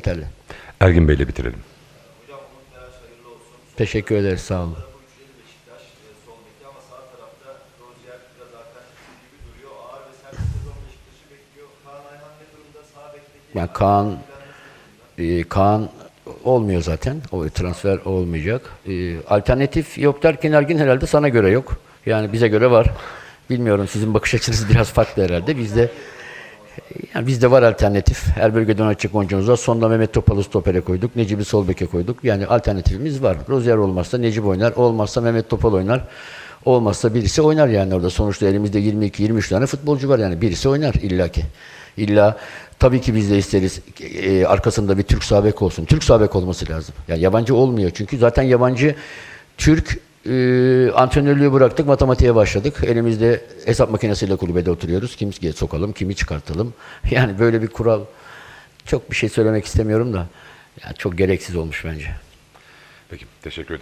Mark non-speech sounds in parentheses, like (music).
Yeterli. Ergin Bey'le bitirelim. Teşekkür ederiz. Sağ olun. Yani Kaan e, Kaan olmuyor zaten. O transfer olmayacak. E, alternatif yok derken Ergin herhalde sana göre yok. Yani bize göre var. Bilmiyorum sizin bakış açınız (laughs) biraz farklı herhalde. Bizde yani bizde var alternatif. Her bölgeden açık oyuncumuz var. Sonda Mehmet Topal'ı stopere koyduk. Necip'i sol beke koyduk. Yani alternatifimiz var. Rozier olmazsa Necip oynar. Olmazsa Mehmet Topal oynar. Olmazsa birisi oynar yani orada. Sonuçta elimizde 22-23 tane futbolcu var yani. Birisi oynar illaki. İlla tabii ki biz de isteriz e, arkasında bir Türk sabek olsun. Türk sabek olması lazım. Yani yabancı olmuyor. Çünkü zaten yabancı Türk e, antrenörlüğü bıraktık, matematiğe başladık. Elimizde hesap makinesiyle kulübede oturuyoruz. Kimi sokalım, kimi çıkartalım. (laughs) Yani böyle bir kural çok bir şey söylemek istemiyorum da yani çok gereksiz olmuş bence. Peki, teşekkür ederim.